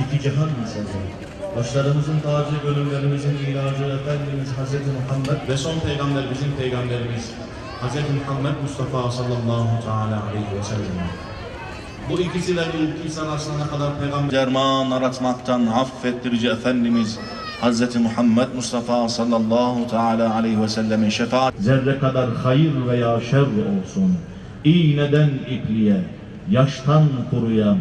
İki cihan mesajı. Başlarımızın tacı, gönüllerimizin ilacı Efendimiz Hz. Muhammed ve son peygamber bizim peygamberimiz Hz. Muhammed Mustafa sallallahu teala aleyhi ve sellem. Bu ikisi de bir insan aslına kadar peygamber derman aratmaktan affettirici Efendimiz Hz. Muhammed Mustafa sallallahu teala aleyhi ve sellemin şefaat zerre kadar hayır veya şer olsun. İğneden ipliğe, yaştan kuruya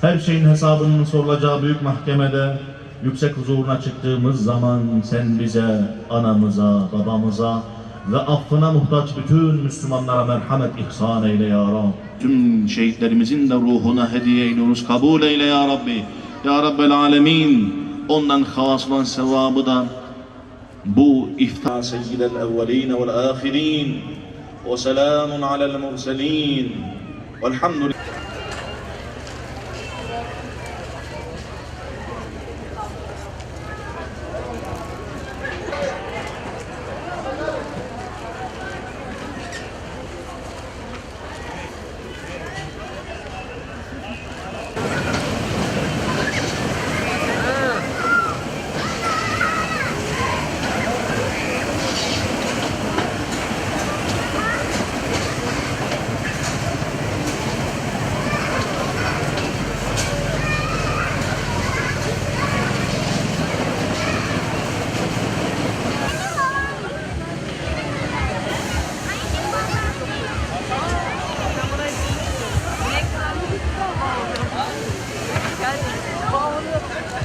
her şeyin hesabının sorulacağı büyük mahkemede yüksek huzuruna çıktığımız zaman sen bize, anamıza, babamıza ve affına muhtaç bütün Müslümanlara merhamet ihsan eyle ya Rab. Tüm şehitlerimizin de ruhuna hediye ediyoruz. Kabul eyle ya Rabbi. Ya Rabbel Alemin. Ondan has olan sevabı da bu iftar seyyidel evveline vel ahirin ve selamun alel murselin والحمد لله.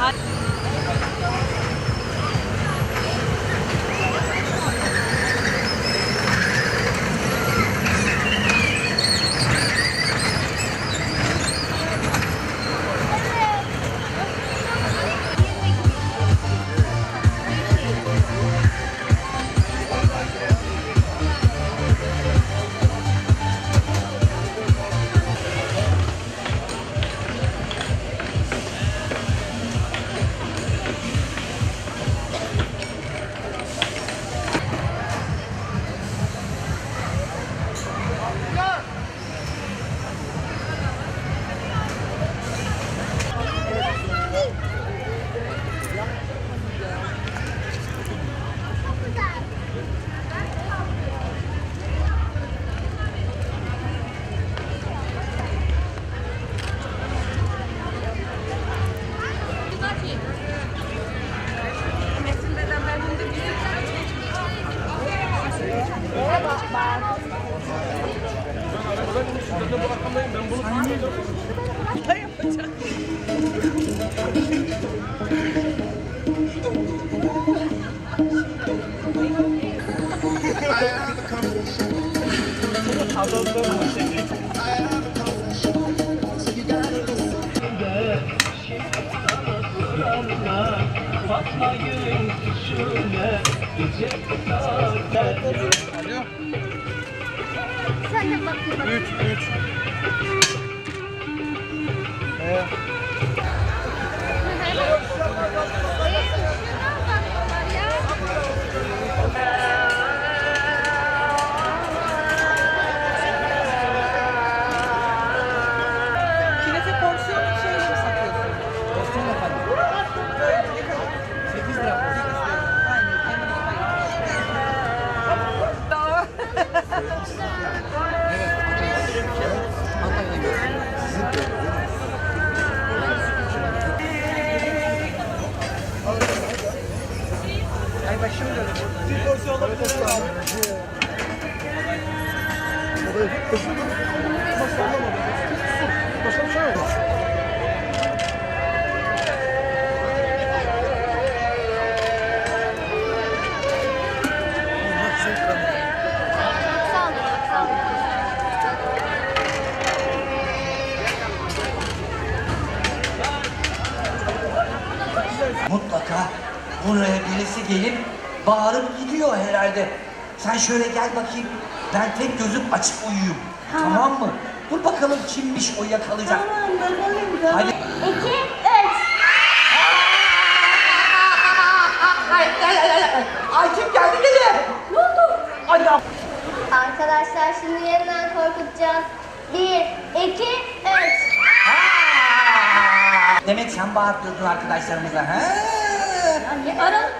lot. Fatma gülün şöyle gece saatler Sen de bakayım. 3 3 Künefe gelip bağırıp gidiyor herhalde. Sen şöyle gel bakayım. Ben tek gözüm açık uyuyayım. Tamam, mı? Dur bakalım kimmiş o yakalayacak. Tamam bakalım. tamam. Hadi. İki, üç. Ay, ay, ay, ay. Ay kim geldi gene? Ne oldu? Ay ya. Arkadaşlar şimdi yeniden korkutacağız. Bir, iki, üç. Demek sen bağırtıyordun arkadaşlarımıza. Ha? Yani aralık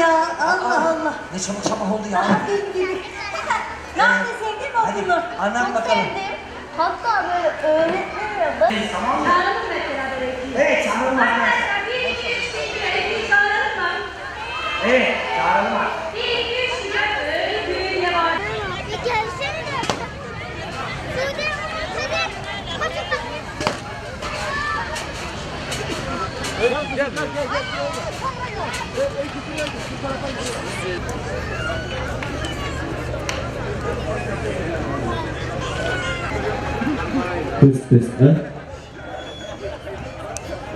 ya. Allah Aa, Allah. Ne çabuk çabuk oldu ya. Gibi. Nerede sevdin mi okulu? anlat Çok bakalım. sevdim. Hatta böyle öğretmenim yaptı. Tamam mı? Çağıralım mesela böyle. Evet çağıralım arkadaşlar. Arkadaşlar bir iki üç deyince öğretmeni çağıralım mı? Evet çağıralım artık. Bir iki üç diyeceğim. Test test.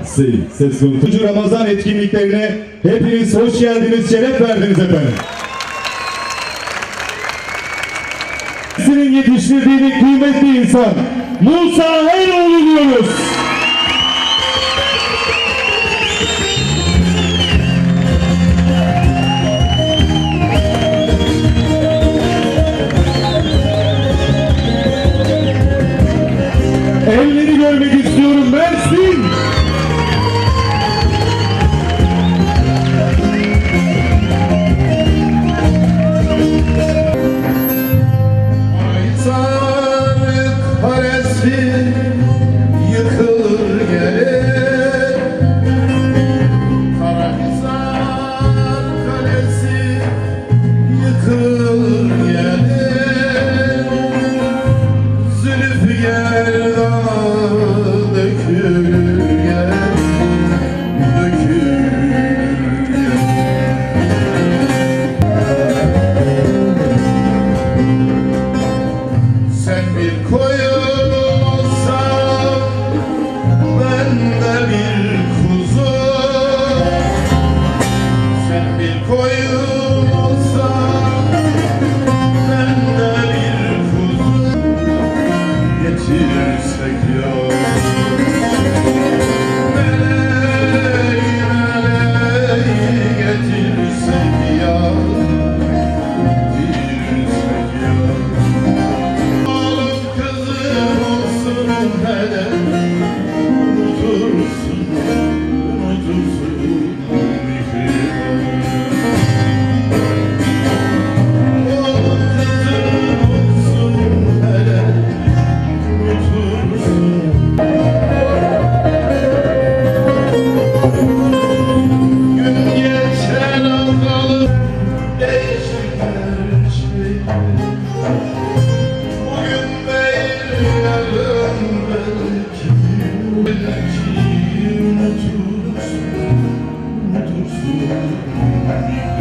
Sayı, ses konusu. Ramazan etkinliklerine hepiniz hoş geldiniz, şeref verdiniz efendim. Sizin yetiştirdiği kıymetli insan Musa Eroğlu diyoruz.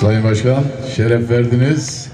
Sayın Başkan, şeref verdiniz.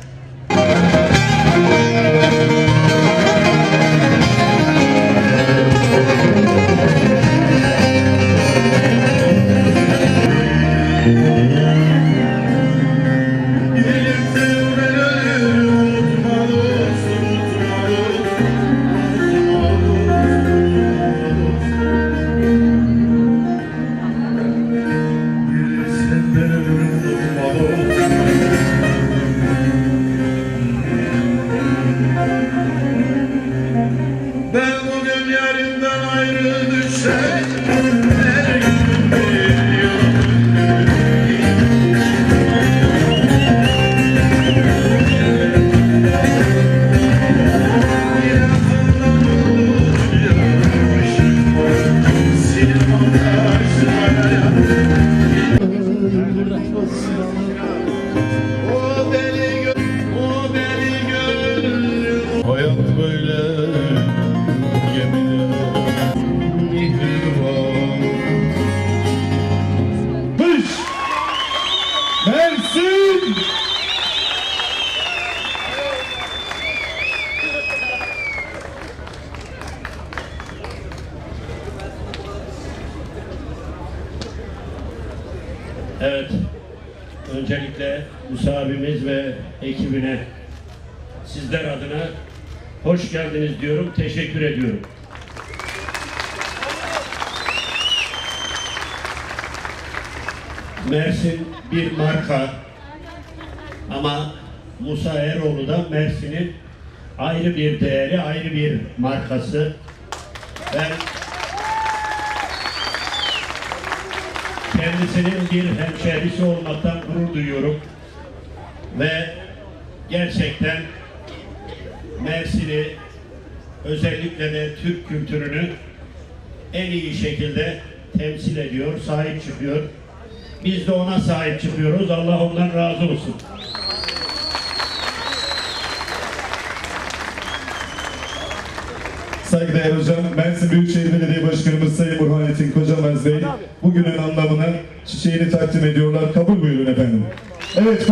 böyle yemin mihriban Hış! Mersin! Evet, öncelikle Musa abimiz ve ekibine sizler adına hoş geldiniz diyorum, teşekkür ediyorum. Mersin bir marka ama Musa Eroğlu da Mersin'in ayrı bir değeri, ayrı bir markası. Ben kendisinin bir hemşehrisi olmaktan gurur duyuyorum. Ve gerçekten Mersin'i özellikle de Türk kültürünü en iyi şekilde temsil ediyor, sahip çıkıyor. Biz de ona sahip çıkıyoruz. Allah ondan razı olsun. Saygıdeğer hocam, Mersin Büyükşehir Belediye Başkanımız Sayın Burhanettin Kocamaz Bey bugünün anlamına çiçeğini takdim ediyorlar. Kabul buyurun efendim. Evet,